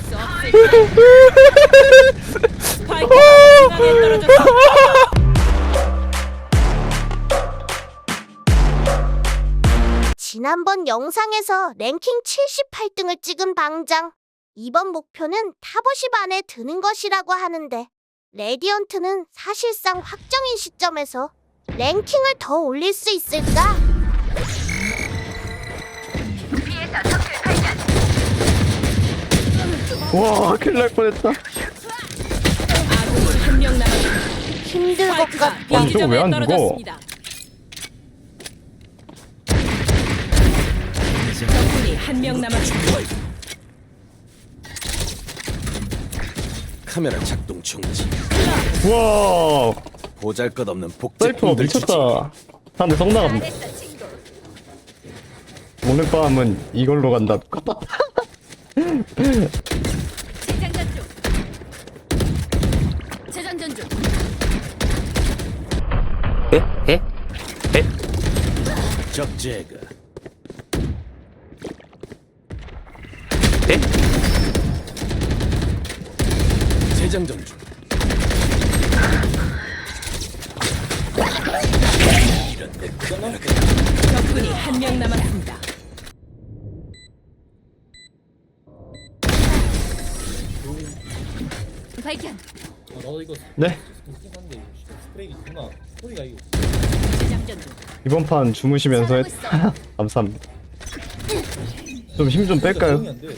수 없을 스파이크가 중앙에 떨어졌습니다. 지난번 영상에서 랭킹 78등을 찍은 방장. 이번 목표는 탑50 안에 드는 것이라고 하는데, 레디언트는 사실상 확정인 시점에서 랭킹을 더 올릴 수 있을까? 와 큰일 날 뻔했다 아군이 한명 남았습니다. 힘들 것 같다. 아니, 저거 왜안 죽어? 떨어졌습니다. 적군이 한명 남았습니다. 카메라 작동 중지. 와 보잘것없는 사이퍼 복제품들 미쳤다 다음에 성 나갑니다 오늘 밤은 이걸로 간다 중. 재장전 중. 적재가. 재장전 중. 이런 내 카메라가 적군이 한 명 남았습니다. 발견. 이거 네 스킨한데 스프레이 있구나 소리가 이거 재장전 중. 이번 판 주무시면서 했 감사합니다 좀 힘 좀 뺄까요? 적응이 안 돼. 어.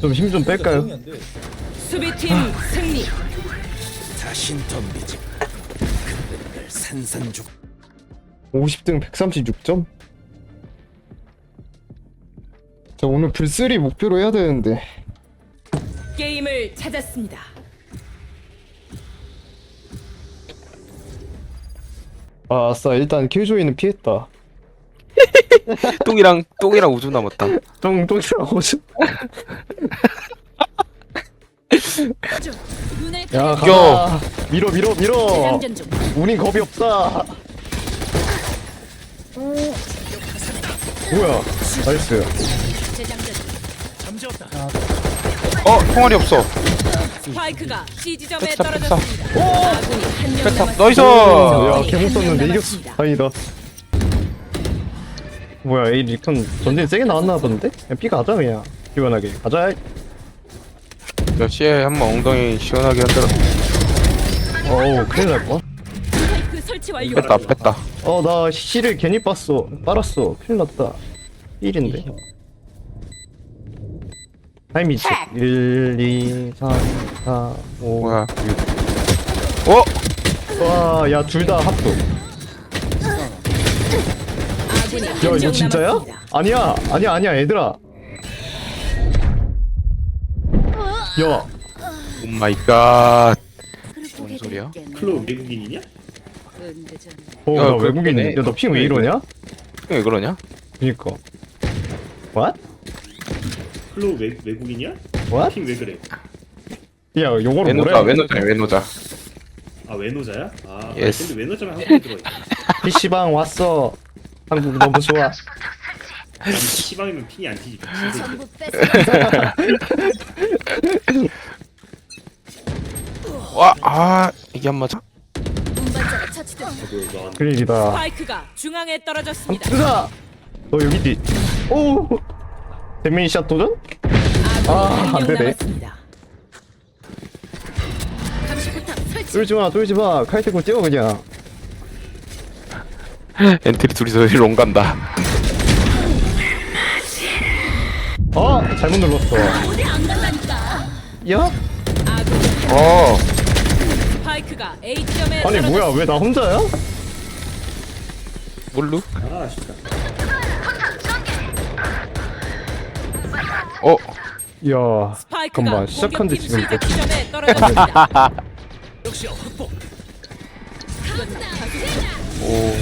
좀힘 좀 적응이 뺄까요? 안 돼. 수비팀 승리. 자신 덤비지. 산산죽. 50등 136점? 저 오늘 불쓰리 목표로 해야 되는데 게임을 찾았습니다. 아, 아싸 일단 킬조이는 피했다 똥이랑 똥이랑 우주 남았다. 똥 오지 눈을 야. 가자 밀어 밀어 밀어. 우린 겁이 없다 뭐야 나이스 중. 어, 총알이 없어. 스파이크가 C 지점에. 떨어졌습니다. 아군이 한명 뺐다. 남았습니다. 나이스. 야 개못 썼는데 이겼어. 다행이다 뭐야 A 리턴 전진 세게 나왔나 본데? 그냥 B 가자 그냥 시원하게 가자 몇 시에 한 번 엉덩이 시원하게 흔들어. 어우 큰일 날뻔 스파이크 설치 완료. 뺐다, 뺐다. 어나 C를 괜히 빻어 빨았어 큰일 났다 1인데 타이밍 치 1, 2, 3, 4, 5 뭐야? 어? 와야 둘 다 합도 아군이 야 한명 이거 진짜야? 남았습니다. 아니야 아니야 아니야 얘들아 야 오 마이 갓. 뭔 소리야? 클로 외국인이냐? 어, 야, 나 그- 외국인 그러네. 야너 핑 왜 이러냐? 왜 그러냐? 그니까 What? 클로 외, 외국인이야? What? 핑왜 그래? 야 요거를 외노자, 뭐래? 외노자, 외노자. 아 외노자야? 아 Yes. 근데 외노자면 한국에 들어있다 PC방 왔어 한국 너무 좋아 시방이면 핑이 안 튀지 전부 와, 아, 이게 안 맞아? 운반자가 처치됐. 너 그일이다 스파이크가 중앙에 떨어졌습니다. 뜨가 너 여기 있지 오 데미샷 도전? 아, 안 되네. 감시포탑 설치. 쫄지 마 쫄지마 카이트고 뛰어 그냥 엔트리 둘이서 롱 간다. 어 잘못 눌렀어 어디 안 간다니까. 야? 어, 스파이크가 A 지점에 아니 뭐야 왜 나 혼자야? 몰루? 아 어, 야 잠깐만 시작한 지 지금 지점에 떨어졌습니다. 오.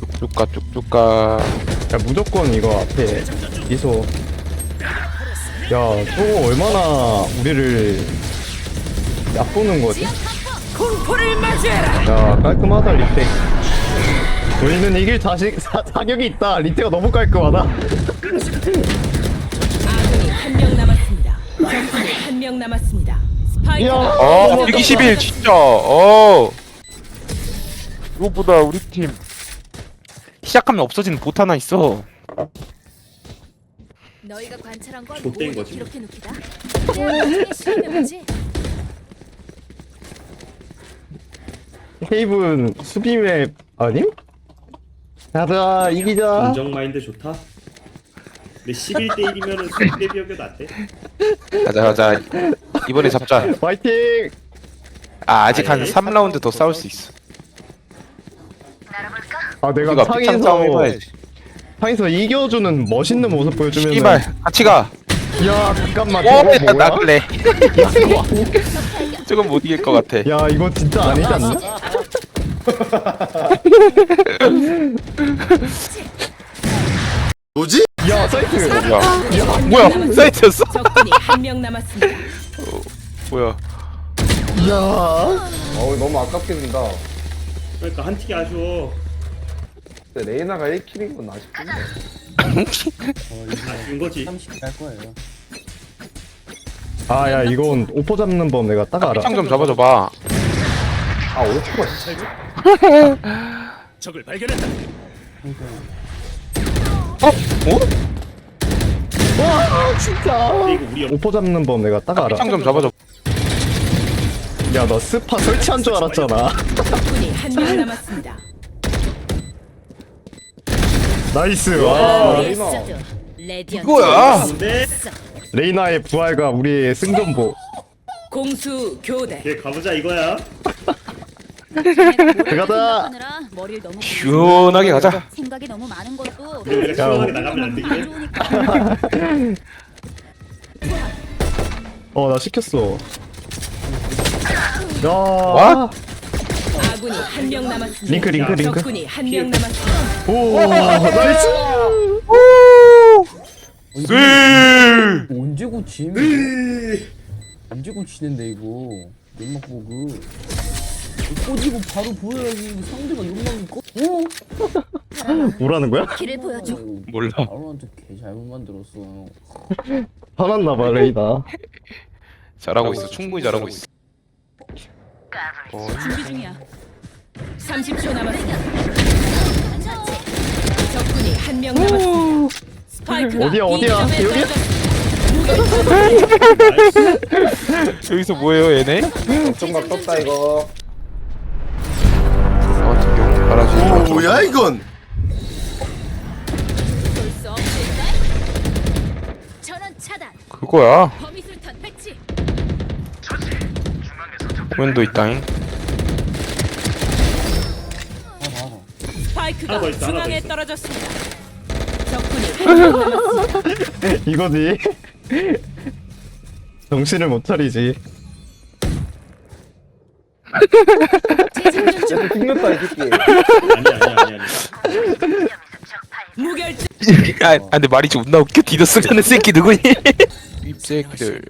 쭉쭉 가, 쭉쭉 가. 야 무조건 이거 앞에 미소 야 저거 얼마나 우리를 얕보는 거지? 공포를 맞이해라. 야 깔끔하다 리텍 우리는 이길 자식 사, 자격이 있다 리텍가 너무 깔끔하다 아군이 한 명 남았습니다. 적군이 한명 남았습니다. 스파이크가 야. 어121 진짜 어 이거보다 우리 팀 시작하면 없어지는 봇 하나 있어 너희가 관찰한 건 모두 거지. 기록해 놓기다. 나중에. 헤이븐 수비맵 아님? 가자 이기자 긍정 마인드 좋다. 근데 11대 1이면은 10대 비어도 낫대. 가자 가자 이번에 잡자 파이팅 아 아직 한 아니, 3라운드 더 싸울 수 있어 아 내가 우리가 상에서 해봐야지 상에서 이겨주는 멋있는 모습 보여주면 씨발 같이 가 야 잠깐만 오, 저거 나 뭐야? 나갈래. 조금 못 이길 것 같아. 야 이거 진짜 아니지 않나? 뭐지? 야 사이트 야, 뭐야? 사이트였어? 적군이 한 명 남았습니다. 뭐야? 야 어우 너무 아깝게 준다. 그러니까 한 틱이 아쉬워. 근데 레이나가 1킬인 건 아쉽던데. 아쉬운 거지. 아야 이건 오퍼 잡는 법 내가 딱 알아 창좀 잡아줘봐. 아 5%가 진짜 적을 발견했다. 어? 어? 근데 이거 우리 오퍼 잡는 법 내가 딱 알아 창좀 잡아줘. 야 너 스파 설치한 줄 알았잖아 적군이 한 명 남았습니다. 나이스 와 이거야. 레이나의 부활과 우리의 승전보 공수 교대. 얘 가보자 이거야. 머리를 너무 시원하게 가자. 생각이 너무 많은 것도 우리가 시원하게 나가면 안 되게. 어나 시켰어 야 와? 아군이 한 명 남았습니다. 링크 링크 링크 적군이 한 명 남았습니다. 오 나이스 네. 언제 고침? 언제 고치는데 이거 연막 보고 꺼지고 바로 보여야지 이거 상대가 연막이 꺼 어? 뭐라는 거야? 길을 보여줘. 몰라. 바로한테 개 잘못 만들었어 화났나 봐 레이나 잘하고 있어. 충분히 잘하고 있어. 어, 준비 중이야. 30초 남았습니다. 적군이 한 명 남았습니다. 스파이크가 어디야, 어디야? 여기야? 떨어졌습니다. 여기서 뭐예요, 얘네? 좀가 떴다 이거. 같은 경우 바라지. 오 뭐야 이건? 볼수 없을까? 전원 차단. 그거야. 범위술탄 배치. 코멘도 있다잉. 스파이크가 있어, 하나 더 중앙에 있어. 떨어졌습니다. 적군이 한명 남았습니다. 이거지 정신을 못 차리지 튕겼다 이 새끼. 아니야 아니야 아니야. 아니야. 무결점. 아, 아, 근데 말이 존나 웃겨. 디더스 가는 새끼 누구니? 이 새끼들.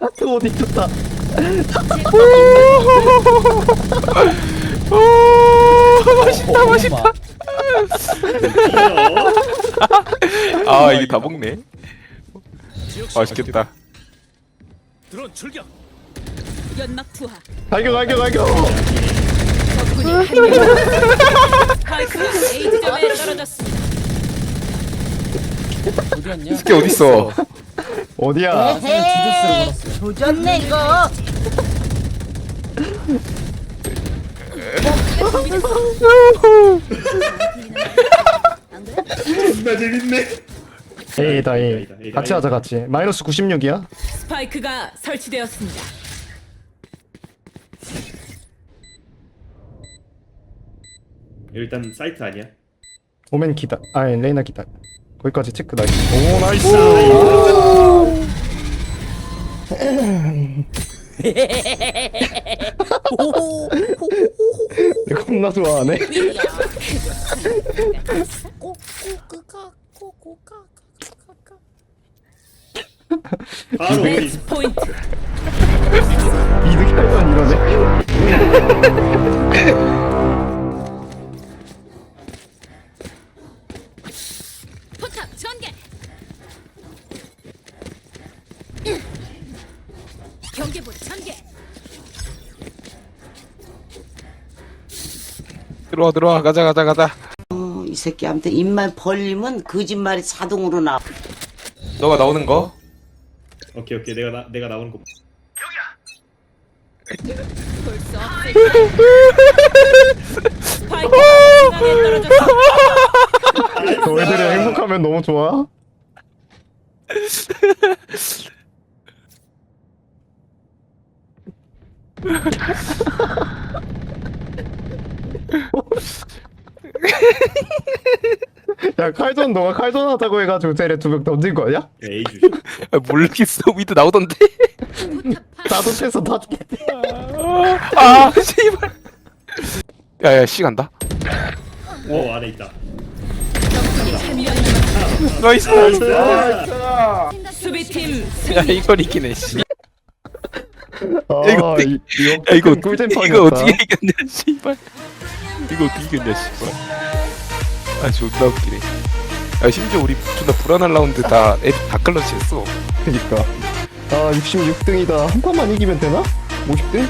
하트 옷 입혔다 맛있다, 맛있다. 이겨. 아, 이게 다 먹네. 맛있겠다. 드론 출격. 연막 투하. 갈겨 갈겨 갈겨 적군이 한 명. 스파이크가 A 지점에 떨어졌습니다. 어디 갔냐? 새끼 어딨어? 어디야 걸었어 조졌네 이거 존나 재밌네. A다 A A다, A다, 같이 하자 같이 마이너스 96이야 스파이크가 설치되었습니다. 일단 사이트 아니야. 오멘 기다 아니 레이나 기다 こういう感じチェック大事おおナイスこんなとはね Let's point. 들어와 들어와 가자 가자 가자 이 새끼한테 입만 벌리면 거짓말이 자동으로 나와. 너가 나오는 거 오케이 오케이 내가 나, 내가 나오는 거 볼수 없을까? 스파이크가 중앙에 떨어졌습니다. 너희들이 행복하면 너무 좋아. 야 칼전 너가 칼전 하자고 해가지고 쟤네 두명 던진 거 아니야? A 주시 아, 모르겠어. 위드 나오던데? 나도 패서 다 죽겠대. 아 씨발. 야야 씨 간다. 어 안에 있다. 나이스. 아, 수비팀 야 이걸 이기네 씨. 아, 이거 야 꿀잼판이었다. 이거 어떻게 이겼냐 씨발. 이거 어떻게 이겼냐 씨발 아 존나 웃기네 야 심지어 우리 존나 불안한 라운드 다 애들 다 클러치했어 그니까. 아 66등이다. 한 판만 이기면 되나? 50등?